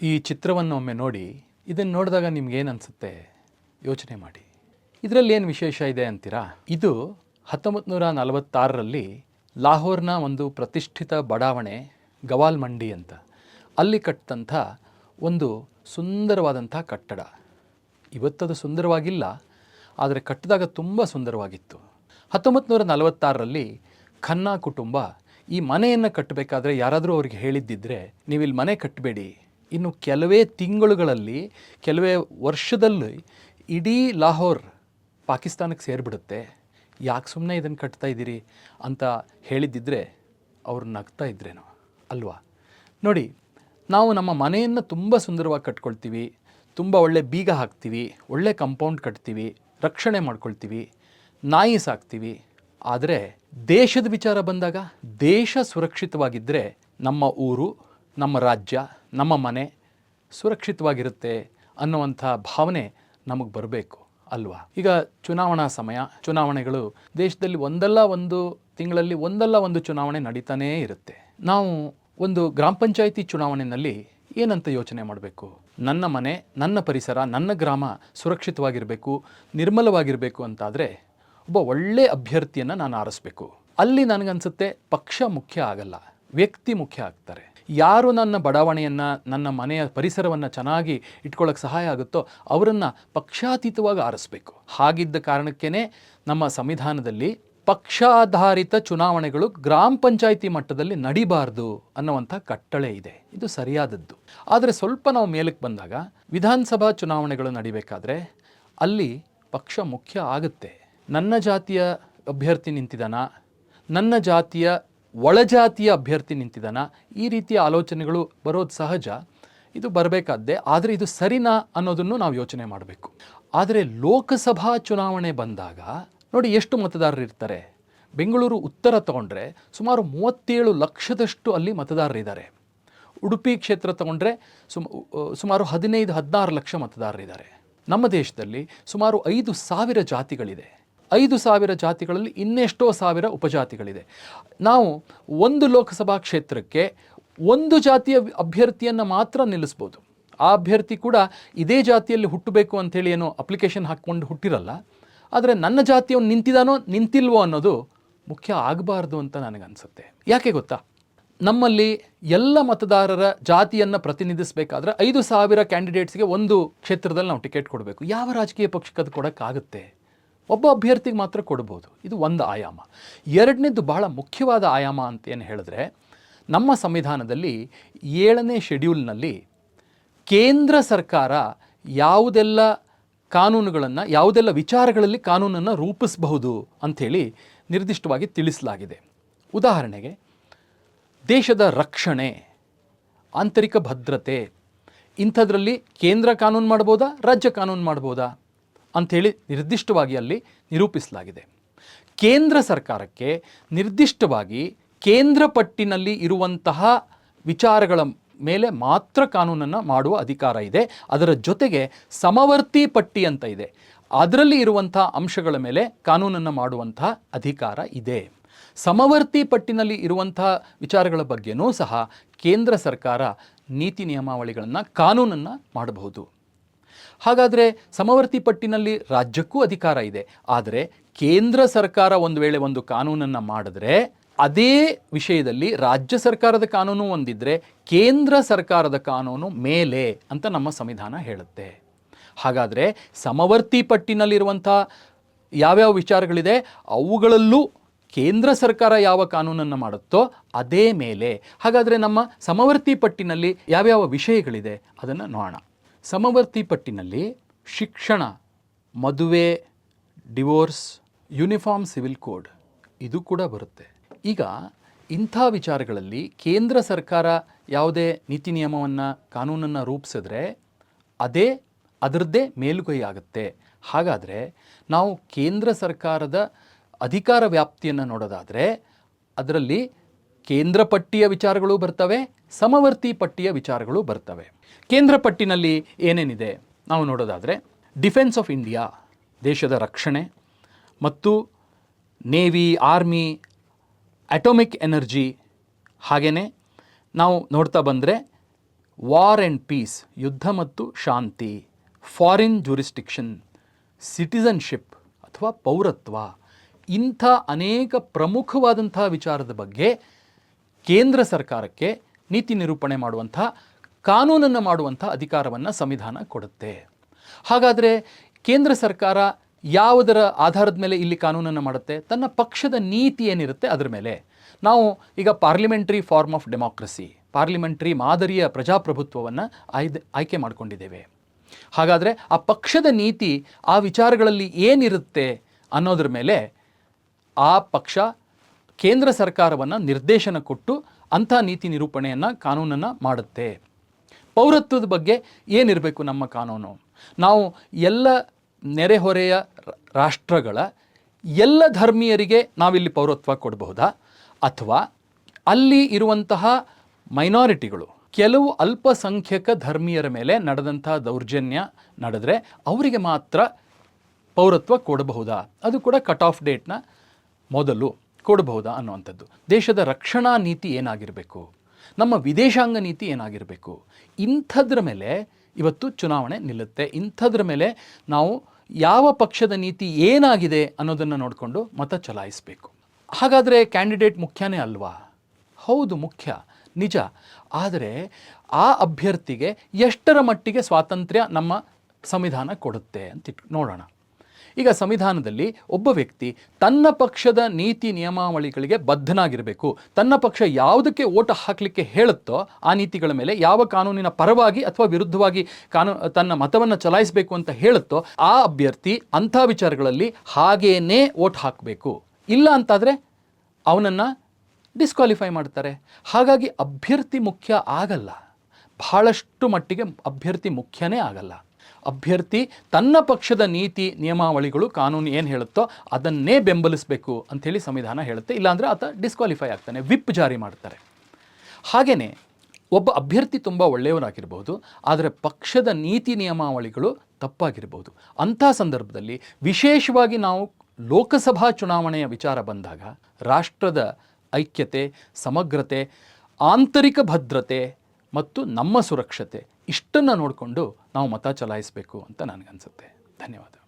ಈ ಚಿತ್ರವನ್ನು ಒಮ್ಮೆ ನೋಡಿ, ಇದನ್ನು ನೋಡಿದಾಗ ನಿಮ್ಗೇನು ಅನಿಸುತ್ತೆ? ಯೋಚನೆ ಮಾಡಿ. ಇದರಲ್ಲಿ ಏನು ವಿಶೇಷ ಇದೆ ಅಂತೀರಾ? ಇದು ಹತ್ತೊಂಬತ್ತು ನೂರ ನಲವತ್ತಾರರಲ್ಲಿ ಲಾಹೋರ್ನ ಒಂದು ಪ್ರತಿಷ್ಠಿತ ಬಡಾವಣೆ, ಗವಾಲ್ ಮಂಡಿ ಅಂತ. ಅಲ್ಲಿ ಕಟ್ಟಿದಂಥ ಒಂದು ಸುಂದರವಾದಂಥ ಕಟ್ಟಡ. ಇವತ್ತದು ಸುಂದರವಾಗಿಲ್ಲ, ಆದರೆ ಕಟ್ಟಿದಾಗ ತುಂಬ ಸುಂದರವಾಗಿತ್ತು. ಹತ್ತೊಂಬತ್ತು ನೂರ ನಲವತ್ತಾರರಲ್ಲಿ ಖನ್ನಾ ಕುಟುಂಬ ಈ ಮನೆಯನ್ನು ಕಟ್ಟಬೇಕಾದ್ರೆ ಯಾರಾದರೂ ಅವ್ರಿಗೆ ಹೇಳಿದ್ದಿದ್ರೆ ನೀವು ಇಲ್ಲಿ ಮನೆ ಕಟ್ಟಬೇಡಿ ಇನ್ನು ಕೆಲವೇ ತಿಂಗಳುಗಳಲ್ಲಿ, ಕೆಲವೇ ವರ್ಷದಲ್ಲಿ ಇಡೀ ಲಾಹೋರ್ ಪಾಕಿಸ್ತಾನಕ್ಕೆ ಸೇರಿಬಿಡುತ್ತೆ. ಯಾಕೆ ಸುಮ್ಮನೆ ಇದನ್ನು ಕಟ್ತಾ ಇದ್ದೀರಿ ಅಂತ ಹೇಳಿದ್ದಿದ್ರೆ ಅವ್ರು ನಗ್ತಾ ಇದ್ರೇನೋ ಅಲ್ವಾ? ನೋಡಿ, ನಾವು ನಮ್ಮ ಮನೆಯನ್ನು ತುಂಬ ಸುಂದರವಾಗಿ ಕಟ್ಕೊಳ್ತೀವಿ, ತುಂಬ ಒಳ್ಳೆ ಬೀಗ ಹಾಕ್ತೀವಿ, ಒಳ್ಳೆ ಕಂಪೌಂಡ್ ಕಟ್ತೀವಿ, ರಕ್ಷಣೆ ಮಾಡ್ಕೊಳ್ತೀವಿ, ನಾಯಿ ಸಾಕ್ತೀವಿ. ಆದರೆ ದೇಶದ ವಿಚಾರ ಬಂದಾಗ ದೇಶ ಸುರಕ್ಷಿತವಾಗಿದ್ದರೆ ನಮ್ಮ ಊರು, ನಮ್ಮ ರಾಜ್ಯ ನಮ್ಮ ಮನೆ ಸುರಕ್ಷಿತವಾಗಿರುತ್ತೆ ಅನ್ನುವಂಥ ಭಾವನೆ ನಮಗೆ ಬರಬೇಕು ಅಲ್ವಾ? ಈಗ ಚುನಾವಣಾ ಸಮಯ, ಚುನಾವಣೆಗಳು ದೇಶದಲ್ಲಿ ಒಂದಲ್ಲ ಒಂದು ತಿಂಗಳಲ್ಲಿ ಒಂದಲ್ಲ ಒಂದು ಚುನಾವಣೆ ನಡೀತಾನೇ ಇರುತ್ತೆ. ನಾವು ಒಂದು ಗ್ರಾಮ ಪಂಚಾಯಿತಿ ಚುನಾವಣೆಯಲ್ಲಿ ಏನಂತ ಯೋಚನೆ ಮಾಡಬೇಕು? ನನ್ನ ಮನೆ, ನನ್ನ ಪರಿಸರ, ನನ್ನ ಗ್ರಾಮ ಸುರಕ್ಷಿತವಾಗಿರಬೇಕು, ನಿರ್ಮಲವಾಗಿರಬೇಕು ಅಂತಾದರೆ ಒಬ್ಬ ಒಳ್ಳೆ ಅಭ್ಯರ್ಥಿಯನ್ನು ನಾನು ಆರಿಸ್ಬೇಕು. ಅಲ್ಲಿ ನನಗನ್ಸುತ್ತೆ ಪಕ್ಷ ಮುಖ್ಯ ಆಗಲ್ಲ, ವ್ಯಕ್ತಿ ಮುಖ್ಯ ಆಗ್ತಾರೆ. ಯಾರು ನನ್ನ ಬಡಾವಣೆಯನ್ನು, ನನ್ನ ಮನೆಯ ಪರಿಸರವನ್ನು ಚೆನ್ನಾಗಿ ಇಟ್ಕೊಳ್ಳೋಕೆ ಸಹಾಯ ಆಗುತ್ತೋ ಅವರನ್ನು ಪಕ್ಷಾತೀತವಾಗಿ ಆರಿಸ್ಬೇಕು. ಹಾಗಿದ್ದ ಕಾರಣಕ್ಕೇ ನಮ್ಮ ಸಂವಿಧಾನದಲ್ಲಿ ಪಕ್ಷಾಧಾರಿತ ಚುನಾವಣೆಗಳು ಗ್ರಾಮ ಪಂಚಾಯಿತಿ ಮಟ್ಟದಲ್ಲಿ ನಡಿಬಾರ್ದು ಅನ್ನುವಂಥ ಕಟ್ಟಳೆ ಇದೆ. ಇದು ಸರಿಯಾದದ್ದು. ಆದರೆ ಸ್ವಲ್ಪ ನಾವು ಮೇಲಕ್ಕೆ ಬಂದಾಗ ವಿಧಾನಸಭಾ ಚುನಾವಣೆಗಳು ನಡಿಬೇಕಾದ್ರೆ ಅಲ್ಲಿ ಪಕ್ಷ ಮುಖ್ಯ ಆಗುತ್ತೆ. ನನ್ನ ಜಾತಿಯ ಅಭ್ಯರ್ಥಿ ನಿಂತಿದ್ದಾನ? ನನ್ನ ಜಾತಿಯ ಒಳಜಾತಿಯ ಅಭ್ಯರ್ಥಿ ನಿಂತಿದ್ದಾನ? ಈ ರೀತಿಯ ಆಲೋಚನೆಗಳು ಬರೋದು ಸಹಜ. ಇದು ಬರಬೇಕಾದ್ದೆ ಆದರೆ ಇದು ಸರಿನಾ ಅನ್ನೋದನ್ನು ನಾವು ಯೋಚನೆ ಮಾಡಬೇಕು. ಆದರೆ ಲೋಕಸಭಾ ಚುನಾವಣೆ ಬಂದಾಗ ನೋಡಿ ಎಷ್ಟು ಮತದಾರರು ಇರ್ತಾರೆ. ಬೆಂಗಳೂರು ಉತ್ತರ ತಗೊಂಡ್ರೆ ಸುಮಾರು ಮೂವತ್ತೇಳು ಲಕ್ಷದಷ್ಟು ಅಲ್ಲಿ ಮತದಾರರಿದ್ದಾರೆ ಉಡುಪಿ ಕ್ಷೇತ್ರ ತಗೊಂಡ್ರೆ ಸುಮ್ ಸುಮಾರು ಹದಿನೈದು ಹದಿನಾರು ಲಕ್ಷ ಮತದಾರರಿದ್ದಾರೆ. ನಮ್ಮ ದೇಶದಲ್ಲಿ ಸುಮಾರು ಐದು ಸಾವಿರ ಜಾತಿಗಳಿದೆ. ಐದು ಸಾವಿರ ಜಾತಿಗಳಲ್ಲಿ ಇನ್ನೆಷ್ಟೋ ಸಾವಿರ ಉಪಜಾತಿಗಳಿದೆ. ನಾವು ಒಂದು ಲೋಕಸಭಾ ಕ್ಷೇತ್ರಕ್ಕೆ ಒಂದು ಜಾತಿಯ ಅಭ್ಯರ್ಥಿಯನ್ನು ಮಾತ್ರ ನಿಲ್ಲಿಸ್ಬೋದು. ಆ ಅಭ್ಯರ್ಥಿ ಕೂಡ ಇದೇ ಜಾತಿಯಲ್ಲಿ ಹುಟ್ಟಬೇಕು ಅಂಥೇಳಿ ಏನೋ ಅಪ್ಲಿಕೇಶನ್ ಹಾಕ್ಕೊಂಡು ಹುಟ್ಟಿರಲ್ಲ. ಆದರೆ ನನ್ನ ಜಾತಿಯವನು ನಿಂತಿದಾನೋ, ನಿಂತಿಲ್ವೋ ಅನ್ನೋದು ಮುಖ್ಯ ಆಗಬಾರ್ದು ಅಂತ ನನಗನ್ಸುತ್ತೆ. ಯಾಕೆ ಗೊತ್ತಾ? ನಮ್ಮಲ್ಲಿ ಎಲ್ಲ ಮತದಾರರ ಜಾತಿಯನ್ನು ಪ್ರತಿನಿಧಿಸಬೇಕಾದ್ರೆ ಐದು ಸಾವಿರ ಕ್ಯಾಂಡಿಡೇಟ್ಸ್ಗೆ ಒಂದು ಕ್ಷೇತ್ರದಲ್ಲಿ ನಾವು ಟಿಕೆಟ್ ಕೊಡಬೇಕು. ಯಾವ ರಾಜಕೀಯ ಪಕ್ಷಕ್ಕೆ ಅದು ಕೊಡೋಕ್ಕಾಗುತ್ತೆ? ಒಬ್ಬ ಅಭ್ಯರ್ಥಿಗೆ ಮಾತ್ರ ಕೊಡ್ಬೋದು. ಇದು ಒಂದು ಆಯಾಮ. ಎರಡನೇದು ಬಹಳ ಮುಖ್ಯವಾದ ಆಯಾಮ ಅಂತ ಏನು ಹೇಳಿದ್ರೆ, ನಮ್ಮ ಸಂವಿಧಾನದಲ್ಲಿ ಏಳನೇ ಶೆಡ್ಯೂಲ್ನಲ್ಲಿ ಕೇಂದ್ರ ಸರ್ಕಾರ ಯಾವುದೆಲ್ಲ ಕಾನೂನುಗಳನ್ನು, ಯಾವುದೆಲ್ಲ ವಿಚಾರಗಳಲ್ಲಿ ಕಾನೂನನ್ನು ರೂಪಿಸಬಹುದು ಅಂಥೇಳಿ ನಿರ್ದಿಷ್ಟವಾಗಿ ತಿಳಿಸಲಾಗಿದೆ. ಉದಾಹರಣೆಗೆ, ದೇಶದ ರಕ್ಷಣೆ, ಆಂತರಿಕ ಭದ್ರತೆ, ಇಂಥದ್ರಲ್ಲಿ ಕೇಂದ್ರ ಕಾನೂನು ಮಾಡ್ಬೋದಾ, ರಾಜ್ಯ ಕಾನೂನು ಮಾಡ್ಬೋದಾ? ಅಂಥೇಳಿ ನಿರ್ದಿಷ್ಟವಾಗಿ ಅಲ್ಲಿ ನಿರೂಪಿಸಲಾಗಿದೆ. ಕೇಂದ್ರ ಸರ್ಕಾರಕ್ಕೆ ನಿರ್ದಿಷ್ಟವಾಗಿ ಕೇಂದ್ರ ಪಟ್ಟಿನಲ್ಲಿ ಇರುವಂತಹ ವಿಚಾರಗಳ ಮೇಲೆ ಮಾತ್ರ ಕಾನೂನನ್ನು ಮಾಡುವ ಅಧಿಕಾರ ಇದೆ. ಅದರ ಜೊತೆಗೆ ಸಮವರ್ತಿ ಪಟ್ಟಿ ಅಂತ ಇದೆ. ಅದರಲ್ಲಿ ಇರುವಂಥ ಅಂಶಗಳ ಮೇಲೆ ಕಾನೂನನ್ನು ಮಾಡುವಂಥ ಅಧಿಕಾರ ಇದೆ. ಸಮವರ್ತಿ ಪಟ್ಟಿನಲ್ಲಿ ಇರುವಂಥ ವಿಚಾರಗಳ ಬಗ್ಗೆನೂ ಸಹ ಕೇಂದ್ರ ಸರ್ಕಾರ ನೀತಿ ನಿಯಮಾವಳಿಗಳನ್ನು ಕಾನೂನನ್ನು ಮಾಡಬಹುದು. ಹಾಗಾದರೆ ಸಮವರ್ತಿ ಪಟ್ಟಿನಲ್ಲಿ ರಾಜ್ಯಕ್ಕೂ ಅಧಿಕಾರ ಇದೆ. ಆದರೆ ಕೇಂದ್ರ ಸರ್ಕಾರ ಒಂದು ವೇಳೆ ಒಂದು ಕಾನೂನನ್ನು ಮಾಡಿದ್ರೆ ಅದೇ ವಿಷಯದಲ್ಲಿ ರಾಜ್ಯ ಸರ್ಕಾರದ ಕಾನೂನು ಒಂದಿದ್ದರೆ ಕೇಂದ್ರ ಸರ್ಕಾರದ ಕಾನೂನು ಮೇಲೆ ಅಂತ ನಮ್ಮ ಸಂವಿಧಾನ ಹೇಳುತ್ತೆ. ಹಾಗಾದರೆ ಸಮವರ್ತಿ ಪಟ್ಟಿನಲ್ಲಿರುವಂಥ ಯಾವ್ಯಾವ ವಿಚಾರಗಳಿದೆ? ಅವುಗಳಲ್ಲೂ ಕೇಂದ್ರ ಸರ್ಕಾರ ಯಾವ ಕಾನೂನನ್ನು ಮಾಡುತ್ತೋ ಅದೇ ಮೇಲೆ. ಹಾಗಾದರೆ ನಮ್ಮ ಸಮವರ್ತಿ ಪಟ್ಟಿನಲ್ಲಿ ಯಾವ್ಯಾವ ವಿಷಯಗಳಿದೆ? ಅದನ್ನು ನೋಡೋಣ. ಸಮವರ್ತಿ ಪಟ್ಟಿನಲ್ಲಿ ಶಿಕ್ಷಣ, ಮದುವೆ, ಡಿವೋರ್ಸ್, ಯೂನಿಫಾರ್ಮ್ ಸಿವಿಲ್ ಕೋಡ್ ಇದು ಕೂಡ ಬರುತ್ತೆ. ಈಗ ಇಂಥ ವಿಚಾರಗಳಲ್ಲಿ ಕೇಂದ್ರ ಸರ್ಕಾರ ಯಾವುದೇ ನೀತಿ ನಿಯಮವನ್ನು, ಕಾನೂನನ್ನು ರೂಪಿಸಿದ್ರೆ ಅದೇ ಅದರದ್ದೇ ಮೇಲುಗೈ ಆಗುತ್ತೆ. ಹಾಗಾದರೆ ನಾವು ಕೇಂದ್ರ ಸರ್ಕಾರದ ಅಧಿಕಾರ ವ್ಯಾಪ್ತಿಯನ್ನು ನೋಡೋದಾದರೆ ಅದರಲ್ಲಿ ಕೇಂದ್ರ ಪಟ್ಟಿಯ ವಿಚಾರಗಳು ಬರ್ತವೆ, ಸಮವರ್ತಿ ಪಟ್ಟಿಯ ವಿಚಾರಗಳು ಬರ್ತವೆ. ಕೇಂದ್ರ ಪಟ್ಟಿನಲ್ಲಿ ಏನೇನಿದೆ? ನಾವು ನೋಡೋದಾದರೆ, ಡಿಫೆನ್ಸ್ ಆಫ್ ಇಂಡಿಯಾ, ದೇಶದ ರಕ್ಷಣೆ ಮತ್ತು ನೇವಿ, ಆರ್ಮಿ, ಅಟೋಮಿಕ್ ಎನರ್ಜಿ ಹಾಗೆಯೇ ನಾವು ನೋಡ್ತಾ ಬಂದರೆ ವಾರ್ ಆ್ಯಂಡ್ ಪೀಸ್, ಯುದ್ಧ ಮತ್ತು ಶಾಂತಿ, ಫಾರಿನ್ ಜೂರಿಸ್ಟಿಕ್ಷನ್, ಸಿಟಿಸನ್ಶಿಪ್ ಅಥವಾ ಪೌರತ್ವ, ಇಂಥ ಅನೇಕ ಪ್ರಮುಖವಾದಂಥ ವಿಚಾರದ ಬಗ್ಗೆ ಕೇಂದ್ರ ಸರ್ಕಾರಕ್ಕೆ ನೀತಿ ನಿರೂಪಣೆ ಮಾಡುವಂಥ ಕಾನೂನನ್ನು ಮಾಡುವಂಥ ಅಧಿಕಾರವನ್ನು ಸಂವಿಧಾನ ಕೊಡುತ್ತೆ. ಹಾಗಾದರೆ ಕೇಂದ್ರ ಸರ್ಕಾರ ಯಾವುದರ ಆಧಾರದ ಮೇಲೆ ಇಲ್ಲಿ ಕಾನೂನನ್ನು ಮಾಡುತ್ತೆ? ತನ್ನ ಪಕ್ಷದ ನೀತಿ ಏನಿರುತ್ತೆ ಅದರ ಮೇಲೆ. ನಾವು ಈಗ parliamentary form of democracy, parliamentary ಮಾದರಿಯ ಪ್ರಜಾಪ್ರಭುತ್ವವನ್ನು ಆಯ್ದು, ಆಯ್ಕೆ ಮಾಡಿಕೊಂಡಿದ್ದೇವೆ. ಹಾಗಾದರೆ ಆ ಪಕ್ಷದ ನೀತಿ ಆ ವಿಚಾರಗಳಲ್ಲಿ ಏನಿರುತ್ತೆ ಅನ್ನೋದ್ರ ಮೇಲೆ ಆ ಪಕ್ಷ ಕೇಂದ್ರ ಸರ್ಕಾರವನ್ನು ನಿರ್ದೇಶನ ಕೊಟ್ಟು ಅಂಥ ನೀತಿ ನಿರೂಪಣೆಯನ್ನು ಕಾನೂನನ್ನು ಮಾಡುತ್ತೆ. ಪೌರತ್ವದ ಬಗ್ಗೆ ಏನಿರಬೇಕು ನಮ್ಮ ಕಾನೂನು? ನಾವು ಎಲ್ಲ ನೆರೆಹೊರೆಯ ರಾಷ್ಟ್ರಗಳ ಎಲ್ಲ ಧರ್ಮೀಯರಿಗೆ ನಾವಿಲ್ಲಿ ಪೌರತ್ವ ಕೊಡಬಹುದಾ? ಅಥವಾ ಅಲ್ಲಿ ಇರುವಂತಹ ಮೈನಾರಿಟಿಗಳು, ಕೆಲವು ಅಲ್ಪಸಂಖ್ಯಕ ಧರ್ಮೀಯರ ಮೇಲೆ ನಡೆದಂತಹ ದೌರ್ಜನ್ಯ ನಡೆದರೆ ಅವರಿಗೆ ಮಾತ್ರ ಪೌರತ್ವ ಕೊಡಬಹುದಾ? ಅದು ಕೂಡ ಕಟ್ ಆಫ್ ಡೇಟ್ನ ಮೊದಲು. ಕೊಡಬಹುದಾ ಅನ್ನುವಂಥದ್ದು. ದೇಶದ ರಕ್ಷಣಾ ನೀತಿ ಏನಾಗಿರಬೇಕು? ನಮ್ಮ ವಿದೇಶಾಂಗ ನೀತಿ ಏನಾಗಿರಬೇಕು? ಇಂಥದ್ರ ಮೇಲೆ ಇವತ್ತು ಚುನಾವಣೆ ನಿಲ್ಲುತ್ತೆ. ಇಂಥದ್ರ ಮೇಲೆ ನಾವು ಯಾವ ಪಕ್ಷದ ನೀತಿ ಏನಾಗಿದೆ ಅನ್ನೋದನ್ನು ನೋಡಿಕೊಂಡು ಮತ ಚಲಾಯಿಸಬೇಕು. ಹಾಗಾದರೆ ಕ್ಯಾಂಡಿಡೇಟ್ ಮುಖ್ಯನೇ ಅಲ್ವಾ? ಹೌದು, ಮುಖ್ಯ. ನಿಜ. ಆದರೆ ಆ ಅಭ್ಯರ್ಥಿಗೆ ಎಷ್ಟರ ಮಟ್ಟಿಗೆ ಸ್ವಾತಂತ್ರ್ಯ ನಮ್ಮ ಸಂವಿಧಾನ ಕೊಡುತ್ತೆ ಅಂತ ಇಟ್ ನೋಡೋಣ. ಈಗ ಸಂವಿಧಾನದಲ್ಲಿ ಒಬ್ಬ ವ್ಯಕ್ತಿ ತನ್ನ ಪಕ್ಷದ ನೀತಿ ನಿಯಮಾವಳಿಗಳಿಗೆ ಬದ್ಧನಾಗಿರಬೇಕು. ತನ್ನ ಪಕ್ಷ ಯಾವುದಕ್ಕೆ ಓಟ ಹಾಕಲಿಕ್ಕೆ ಹೇಳುತ್ತೋ ಆ ನೀತಿಗಳ ಮೇಲೆ ಯಾವ ಕಾನೂನಿನ ಪರವಾಗಿ ಅಥವಾ ವಿರುದ್ಧವಾಗಿ ಕಾನೂ, ತನ್ನ ಮತವನ್ನು ಚಲಾಯಿಸಬೇಕು ಅಂತ ಹೇಳುತ್ತೋ ಆ ಅಭ್ಯರ್ಥಿ ಅಂಥ ವಿಚಾರಗಳಲ್ಲಿ ಹಾಗೇನೇ ಓಟ್ ಹಾಕಬೇಕು. ಇಲ್ಲ ಅಂತಾದರೆ ಅವನನ್ನು ಡಿಸ್ಕ್ವಾಲಿಫೈ ಮಾಡ್ತಾರೆ. ಹಾಗಾಗಿ ಅಭ್ಯರ್ಥಿ ಮುಖ್ಯ ಆಗಲ್ಲ. ಬಹಳಷ್ಟು ಮಟ್ಟಿಗೆ ಅಭ್ಯರ್ಥಿ ಮುಖ್ಯನೇ ಆಗಲ್ಲ. ಅಭ್ಯರ್ಥಿ ತನ್ನ ಪಕ್ಷದ ನೀತಿ, ನಿಯಮಾವಳಿಗಳು, ಕಾನೂನು ಏನು ಹೇಳುತ್ತೋ ಅದನ್ನೇ ಬೆಂಬಲಿಸಬೇಕು ಅಂಥೇಳಿ ಸಂವಿಧಾನ ಹೇಳುತ್ತೆ. ಇಲ್ಲಾಂದರೆ ಆತ ಡಿಸ್ಕ್ವಾಲಿಫೈ ಆಗ್ತಾನೆ ವಿಪ್ ಜಾರಿ ಮಾಡ್ತಾರೆ. ಹಾಗೆಯೇ ಒಬ್ಬ ಅಭ್ಯರ್ಥಿ ತುಂಬ ಒಳ್ಳೆಯವನಾಗಿರ್ಬೋದು, ಆದರೆ ಪಕ್ಷದ ನೀತಿ, ನಿಯಮಾವಳಿಗಳು ತಪ್ಪಾಗಿರ್ಬೋದು. ಅಂಥ ಸಂದರ್ಭದಲ್ಲಿ ವಿಶೇಷವಾಗಿ ನಾವು ಲೋಕಸಭಾ ಚುನಾವಣೆಯ ವಿಚಾರ ಬಂದಾಗ, ರಾಷ್ಟ್ರದ ಐಕ್ಯತೆ, ಸಮಗ್ರತೆ, ಆಂತರಿಕ ಭದ್ರತೆ ಮತ್ತು ನಮ್ಮ ಸುರಕ್ಷತೆ ಇಷ್ಟನ್ನು ನೋಡಿಕೊಂಡು ನಾವು ಮತ ಚಲಾಯಿಸಬೇಕು ಅಂತ ನನಗನ್ಸುತ್ತೆ. ಧನ್ಯವಾದ.